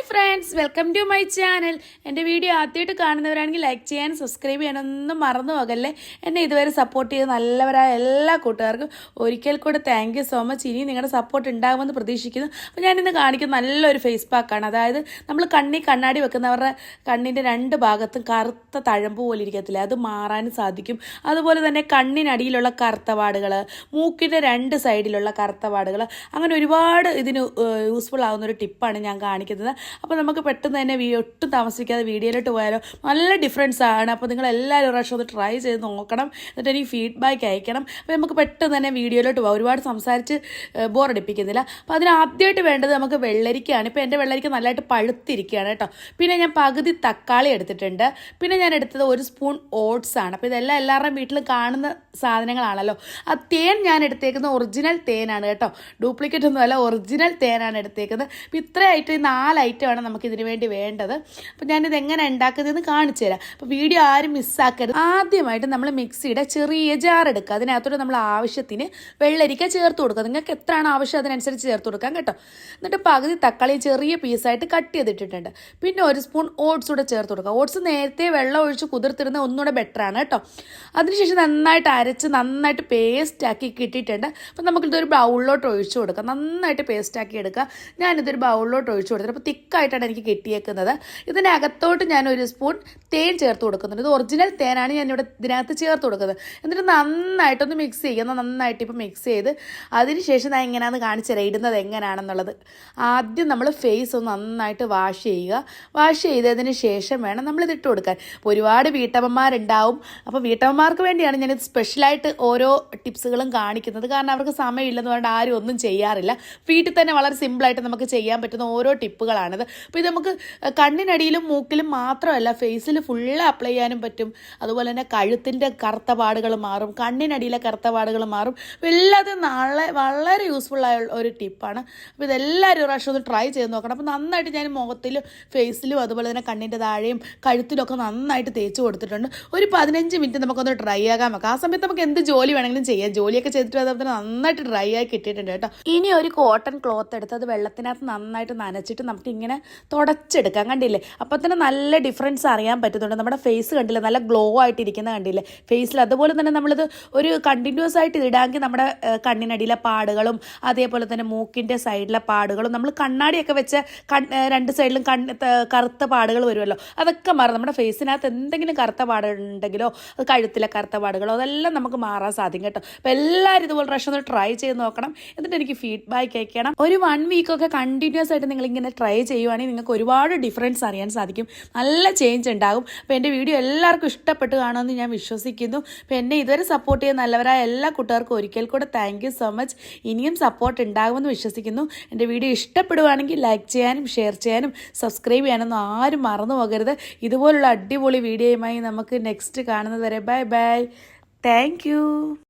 Hi friends welcome to my channel എന്റെ video ആദ്യമായിട്ട് കാണുന്നവരാണെങ്കിൽ ലൈക്ക് ചെയ്യാൻ സബ്സ്ക്രൈബ് ചെയ്യാനൊന്നും മറന്നു പോകല്ലേ? എന്നെ ഇതുവരെ സപ്പോർട്ട് ചെയ്ത നല്ലവരായ എല്ലാ കൂട്ടുകാർക്കും ഒരിക്കൽ കൂടെ താങ്ക് യു സോ മച്ച് ഇനി നിങ്ങളുടെ സപ്പോർട്ട് ഉണ്ടാകുമെന്ന് പ്രതീക്ഷിക്കുന്നു. അപ്പോൾ ഞാനിന്ന് കാണിക്കുന്ന നല്ലൊരു ഫേസ് പാക്കാണ് അതായത് നമ്മൾ കണ്ണി കണ്ണാടി വെക്കുന്നവരുടെ കണ്ണിന്റെ രണ്ട് ഭാഗത്തും കറുത്ത തഴമ്പ് പോലെ ഇരിക്കത്തില്ല? അത് മാറാനും സാധിക്കും. അതുപോലെ തന്നെ കണ്ണിനടിയിലുള്ള കറുത്തപാടുകൾ മൂക്കിന്റെ രണ്ട് സൈഡിലുള്ള കറുത്തപാടുകൾ അങ്ങനെ ഒരുപാട് ഇതിന് യൂസ്ഫുൾ ആവുന്ന ഒരു ടിപ്പാണ് ഞാൻ കാണിക്കുന്നത്. അപ്പോൾ നമുക്ക് പെട്ടെന്ന് തന്നെ ഒട്ടും താമസിക്കാതെ വീഡിയോയിലോട്ട് പോയാലോ. നല്ല ഡിഫറൻസ് ആണ്. അപ്പോൾ നിങ്ങൾ എല്ലാവരും പ്രാവശ്യം ഒന്ന് ട്രൈ ചെയ്ത് നോക്കണം. എന്നിട്ട് എനിക്ക് ഫീഡ്ബാക്ക് അയക്കണം. അപ്പോൾ നമുക്ക് പെട്ടെന്ന് തന്നെ വീഡിയോയിലോട്ട് പോകാം ഒരുപാട് സംസാരിച്ച് ബോറടിപ്പിക്കുന്നില്ല. അപ്പോൾ അതിന് ആദ്യമായിട്ട് വേണ്ടത് നമുക്ക് വെള്ളരിക്കയാണ്. ഇപ്പോൾ എന്റെ വെള്ളരിക്ക നല്ലതായിട്ട് പഴുത്തിരിക്കുകയാണ് കേട്ടോ. പിന്നെ ഞാൻ പകുതി തക്കാളി എടുത്തിട്ടുണ്ട്. പിന്നെ ഞാൻ എടുത്തത് ഒരു സ്പൂൺ ഓട്സ് ആണ്. അപ്പോൾ ഇതെല്ലാം എല്ലാവരുടെയും വീട്ടിൽ കാണുന്ന സാധനങ്ങളാണല്ലോ. ആ തേൻ ഞാൻ എടുത്തേക്കുന്ന ഒറിജിനൽ തേനാണ് കേട്ടോ. ഡ്യൂപ്ലിക്കേറ്റ് ഒന്നുമല്ല ഒറിജിനൽ തേനാണ് എടുത്തേക്കുന്നത്. അപ്പം ഇത്ര ഐറ്റം ഈ നാല് ഐറ്റമാണ് നമുക്ക് ഇതിന് വേണ്ടി വേണ്ടത്. അപ്പം ഞാനിത് എങ്ങനെ ഉണ്ടാക്കുന്നതെന്ന് കാണിച്ചു തരാം. അപ്പോൾ വീഡിയോ ആരും മിസ്സാക്കരുത് ആദ്യമായിട്ട് നമ്മൾ മിക്സിയുടെ ചെറിയ ജാർ എടുക്കുക. അതിനകത്തോട്ട് നമ്മൾ ആവശ്യത്തിന് വെള്ളരിക്ക ചേർത്ത് കൊടുക്കുക. നിങ്ങൾക്ക് എത്രയാണ് ആവശ്യം അതിനനുസരിച്ച് ചേർത്ത് കൊടുക്കാം കേട്ടോ. എന്നിട്ട് പകുതി തക്കാളി ചെറിയ പീസായിട്ട് കട്ട് ചെയ്തിട്ടിട്ടുണ്ട്. പിന്നെ ഒരു സ്പൂൺ ഓട്സ് കൂടെ ചേർത്ത് കൊടുക്കുക. ഓട്സ് നേരത്തെ വെള്ളം ഒഴിച്ച് കുതിർത്തിരുന്ന ഒന്നുകൂടെ ബെറ്ററാണ് കേട്ടോ. അതിനുശേഷം നന്നായിട്ട് അരച്ച് നന്നായിട്ട് പേസ്റ്റാക്കി കിട്ടിയിട്ടുണ്ട്. അപ്പം നമുക്കിതൊരു ബൗളിലോട്ട് ഒഴിച്ചു കൊടുക്കാം. നന്നായിട്ട് പേസ്റ്റാക്കി എടുക്കുക. ഞാനിതൊരു ബൗളിലോട്ട് ഒഴിച്ചു കൊടുത്തിട്ട് അപ്പോൾ തിക്കായിട്ടാണ് എനിക്ക് കിട്ടിയേക്കുന്നത്. ഇതിനകത്തോട്ട് ഞാൻ ഒരു സ്പൂൺ തേൻ ചേർത്ത് കൊടുക്കുന്നുണ്ട്. ഇത് ഒറിജിനൽ തേനാണ് ഞാൻ ഇവിടെ ഇതിനകത്ത് ചേർത്ത് കൊടുക്കുന്നത്. എന്നിട്ട് നന്നായിട്ടൊന്ന് മിക്സ് ചെയ്യുക. നന്നായിട്ട് ഇപ്പോൾ മിക്സ് ചെയ്ത് അതിനുശേഷം ഞാൻ എങ്ങനെയാണെന്ന് കാണിച്ചു തരാം. ഇടുന്നത് എങ്ങനെയാണെന്നുള്ളത് ആദ്യം നമ്മൾ ഫേസ് ഒന്ന് നന്നായിട്ട് വാഷ് ചെയ്യുക. വാഷ് ചെയ്തതിന് ശേഷം വേണം നമ്മളിതിട്ട് കൊടുക്കാൻ. ഒരുപാട് വീട്ടമ്മമാരുണ്ടാവും. അപ്പോൾ വീട്ടമ്മമാർക്ക് വേണ്ടിയാണ് ഞാനിത് സ്പെഷ്യലായിട്ട് ഓരോ ടിപ്സുകളും കാണിക്കുന്നത്. കാരണം അവർക്ക് സമയമില്ലെന്ന് പറഞ്ഞിട്ട് ആരും ഒന്നും ചെയ്യാറില്ല. വീട്ടിൽ തന്നെ വളരെ സിമ്പിളായിട്ട് നമുക്ക് ചെയ്യാൻ പറ്റുന്ന ഓരോ ടിപ്പുകളാണിത്. അപ്പോൾ ഇത് നമുക്ക് കണ്ണിനടിയിലും മൂക്കിലും മാത്രമല്ല ഫേസിൽ ഫുള്ള് അപ്ലൈ ചെയ്യാനും പറ്റും. അതുപോലെ തന്നെ കഴുത്തിന്റെ കറുത്ത പാടുകൾ മാറും കണ്ണിനടിയിലെ കറുത്ത പാടുകൾ മാറും. അപ്പോൾ എല്ലാതും നാളെ വളരെ യൂസ്ഫുള്ളായ ഒരു ടിപ്പാണ്. അപ്പോൾ ഇതെല്ലാവരും പ്രാവശ്യം ഒന്ന് ട്രൈ ചെയ്ത് നോക്കണം. അപ്പോൾ നന്നായിട്ട് ഞാൻ മുഖത്തിലും ഫേസിലും അതുപോലെ തന്നെ കണ്ണിന്റെ താഴെയും കഴുത്തിലൊക്കെ നന്നായിട്ട് തേച്ച് കൊടുത്തിട്ടുണ്ട്. ഒരു പതിനഞ്ച് മിനിറ്റ് നമുക്കൊന്ന് ട്രൈ ആകാൻ വെക്കാം ആ സമയത്ത് നമുക്ക് എന്ത് ജോലി വേണമെങ്കിലും ചെയ്യാം. ജോലിയൊക്കെ ചെയ്തിട്ട് അതുപോലെ നന്നായിട്ട് ഡ്രൈ ആയി കിട്ടിയിട്ടുണ്ട് കേട്ടോ. ഇനി ഒരു കോട്ടൺ ക്ലോത്ത് എടുത്ത് അത് വെള്ളത്തിനകത്ത് നന്നായിട്ട് നനച്ചിട്ട് നമുക്ക് ഇങ്ങനെ തുടച്ചെടുക്കാം. കണ്ടില്ലേ? അപ്പോൾ തന്നെ നല്ല ഡിഫറൻസ് അറിയാൻ പറ്റുന്നുണ്ട്. നമ്മുടെ ഫേസ് കണ്ടില്ലേ? നല്ല ഗ്ലോ ആയിട്ടിരിക്കുന്നത് കണ്ടില്ലേ? ഫേസിൽ അതുപോലെ തന്നെ നമ്മളിത് ഒരു കണ്ടിന്യൂസ് ആയിട്ട് ഇടാമെങ്കിൽ നമ്മുടെ കണ്ണിനടിയിലെ പാടുകളും അതേപോലെ തന്നെ മൂക്കിന്റെ സൈഡിലെ പാടുകളും നമ്മൾ കണ്ണാടിയൊക്കെ വെച്ച രണ്ട് സൈഡിലും കണ്ണ് കറുത്ത പാടുകൾ വരുമല്ലോ. അതൊക്കെ മാറും. നമ്മുടെ ഫേസിനകത്ത് എന്തെങ്കിലും കറുത്ത പാടുണ്ടെങ്കിലോ കഴുത്തിലെ കറുത്ത പാടുകളോ അതെല്ലാം നമുക്ക് മാറാൻ സാധിക്കും കേട്ടോ. അപ്പോൾ എല്ലാവരും ഇതുപോലെ പ്രാവശ്യം ഒന്ന് ട്രൈ ചെയ്ത് നോക്കണം. എന്നിട്ട് എനിക്ക് ഫീഡ്ബാക്ക് അയക്കണം. ഒരു വൺ വീക്കൊക്കെ കണ്ടിന്യൂസ് ആയിട്ട് നിങ്ങൾ ഇങ്ങനെ ട്രൈ ചെയ്യുവാണെങ്കിൽ നിങ്ങൾക്ക് ഒരുപാട് ഡിഫറൻസ് അറിയാൻ സാധിക്കും. നല്ല ചേഞ്ച് ഉണ്ടാകും. അപ്പോൾ എന്റെ വീഡിയോ എല്ലാവർക്കും ഇഷ്ടപ്പെട്ട് കാണുമെന്ന് ഞാൻ വിശ്വസിക്കുന്നു. അപ്പോൾ എന്നെ ഇതുവരെ സപ്പോർട്ട് ചെയ്യുന്ന നല്ലവരായ എല്ലാ കൂട്ടുകാർക്കും ഒരിക്കൽ കൂടെ താങ്ക് സോ മച്ച് ഇനിയും സപ്പോർട്ട് ഉണ്ടാകുമെന്ന് വിശ്വസിക്കുന്നു. എന്റെ വീഡിയോ ഇഷ്ടപ്പെടുവാണെങ്കിൽ ലൈക്ക് ചെയ്യാനും ഷെയർ ചെയ്യാനും സബ്സ്ക്രൈബ് ചെയ്യാനൊന്നും ആരും മറന്നു പോകരുത്. ഇതുപോലുള്ള അടിപൊളി വീഡിയോയുമായി നമുക്ക് നെക്സ്റ്റ് കാണുന്നത് വരെ ബൈ ബൈ താങ്ക്